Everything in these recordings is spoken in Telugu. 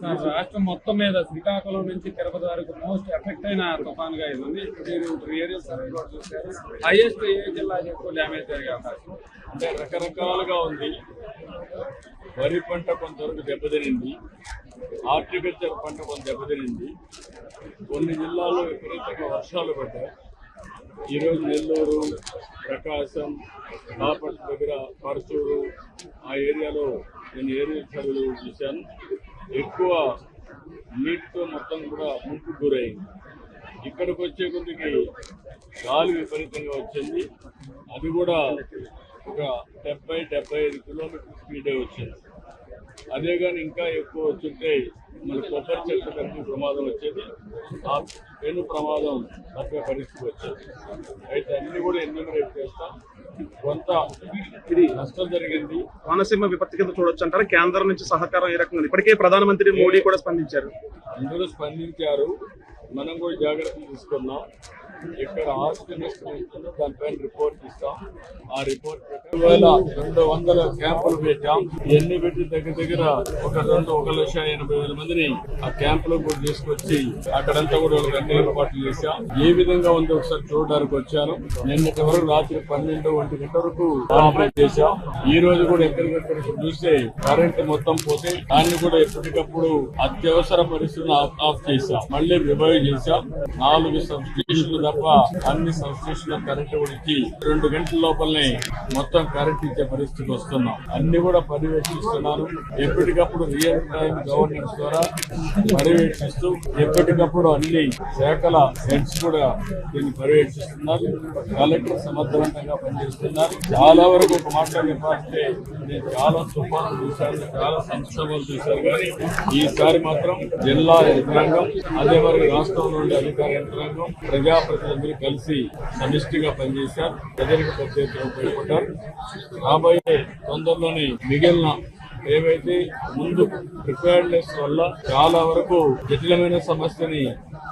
సార్ రాష్ట్రం మొత్తం మీద శ్రీకాకుళం నుంచి తిరుపతి వరకు మోస్ట్ ఎఫెక్ట్ అయిన తుఫాన్గా ఇది ఉంది మీరు ఏరియల్ సర్వే కూడా చూశారు? హైయెస్ట్ ఏ జిల్లా ఎక్కువ డ్యామేజ్ జరిగే అవకాశం. అంటే రకరకాలుగా ఉంది. వరి పంట కొంతవరకు దెబ్బతినింది. హార్టికల్చర్ పంట కొంత దెబ్బతినింది. కొన్ని జిల్లాల్లో విపరీతంగా వర్షాలు పడ్డాయి. ఈరోజు నెల్లూరు ప్రకాశం బాపట్ల దగ్గర పరచూరు ఆ ఏరియాలో నేను ఏరియా సర్వేలు చూశాను. ఎక్కువ నీటితో మొత్తం కూడా ముంపు గురైంది. ఇక్కడికి వచ్చే కొద్దికి గాలి విపరీతంగా వచ్చింది. అది కూడా ఒక డెబ్బై డెబ్బై ఐదు కిలోమీటర్ స్పీడే వచ్చింది. అదే కానీ ఇంకా ఎక్కువ వచ్చింటే మన కొబ్బరి చెట్ల కలిపి ప్రమాదం వచ్చేది. ఆ పెను ప్రమాదం తప్పే పరిస్థితి వచ్చేది. అయితే అన్నీ కూడా ఎన్యూమరేట్ చేస్తాం? కొంత ఇది నష్టం జరిగింది. కోనసీమ విపత్తి కింద చూడొచ్చు అంటారు? కేంద్రం నుంచి సహకారం ఏ రకంగా ఉంది? ఇప్పటికే ప్రధానమంత్రి మోడీ కూడా స్పందించారు. అందరూ స్పందించారు. మనం కూడా జాగ్రత్తలు తీసుకున్నాం. ఇక్కడ ఆస్తి నష్టం ఉంటుందో దానిపైన రిపోర్ట్ ఇస్తాం. ఆ రిపోర్ట్ ప్రకారం వేల రెండు వందల క్యాంపులు పెట్టాం ఇవన్నీ పెట్టి దగ్గర దగ్గర ఒక రెండు ఒక లక్ష ఎనభై వేల మందిని ఆ క్యాంపులో కూడా తీసుకొచ్చి అక్కడంతా కూడా వాళ్ళకి అన్ని ఏర్పాట్లు చేశాం. ఏ విధంగా ఉందో ఒకసారి చూడడానికి వచ్చాను. నిన్నటి వరకు రాత్రి పన్నెండు ఒంటి గంట వరకు ఆపరేట్ చేశాం. ఈ రోజు కూడా ఎక్కడికక్కడ చూస్తే కరెంట్ మొత్తం పోతే దాన్ని కూడా ఎప్పటికప్పుడు అత్యవసర పరిస్థితులను ఆఫ్- ఆఫ్ చేశాం. మళ్ళీ రివైవ్ చేశాం. నాలుగు సబ్ స్టేషన్లు తప్ప అన్ని సబ్ స్టేషన్ల కరెంట్ కూడా ఇచ్చి రెండు గంటల లోపలనే మొత్తం కరెంట్ ఇచ్చే పరిస్థితికి వస్తున్నాం. అన్ని కూడా పర్యవేక్షిస్తున్నాను. ఎప్పటికప్పుడు రియల్ టైం గవర్నెన్స్ ద్వారా పర్యవేక్షిస్తూ ఎప్పటికప్పుడు అన్ని శాఖల హెడ్స్ కూడా దీన్ని పర్యవేక్షిస్తున్నారు. కలెక్టర్ సమర్థవంతంగా పనిచేస్తున్నారు. చాలా వరకు ఒక మాట చెప్పాలంటే నేను చాలా తుఫాను చూశాను చాలా సంక్షోభాలు చూశాను. కానీ ఈసారి మాత్రం జిల్లా యంత్రాంగం అదే మరి రాష్ట్రంలో ఉండే అధికార యంత్రాంగం ప్రజాప్రతినిధులు కలిసి సమిష్టిగా పనిచేశారు. ప్రజలకు ప్రత్యేకంగా ఉపయోగపడ్డారు. రాబోయే తొందరలోనే మిగిలిన ఏవైతే ముందు ప్రిపేర్నెస్ వల్ల చాలా వరకు జటిలమైన సమస్యని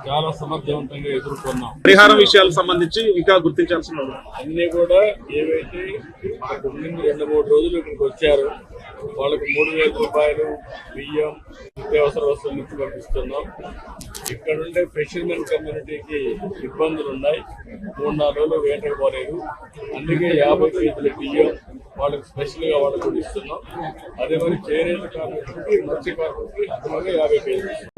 చాలా సమర్థవంతంగా ఎదుర్కొన్నాం పరిహారం విషయాలకు సంబంధించి ఇంకా గుర్తించాల్సిన. అన్ని కూడా ఏవైతే ముందు రెండు మూడు రోజులు ఇక్కడికి వచ్చారు వాళ్ళకి మూడు వేల రూపాయలు బియ్యం నిత్యావసర వస్తువులు ఇచ్చి పంపిస్తున్నాం ఇక్కడ ఉండే ఫిషర్మెన్ కమ్యూనిటీకి ఇబ్బందులు ఉన్నాయి. మూడు నాలుగు రోజులు వేటకు పోలేదు. అందుకే యాభై కేజీల బియ్యం వాళ్ళకి స్పెషల్గా వాళ్ళకు ఇస్తున్నాం. అదే మరి చేనేత కార్మికులకి మత్స్య కార్మికులకి అదనంగా యాభై కేజీలు.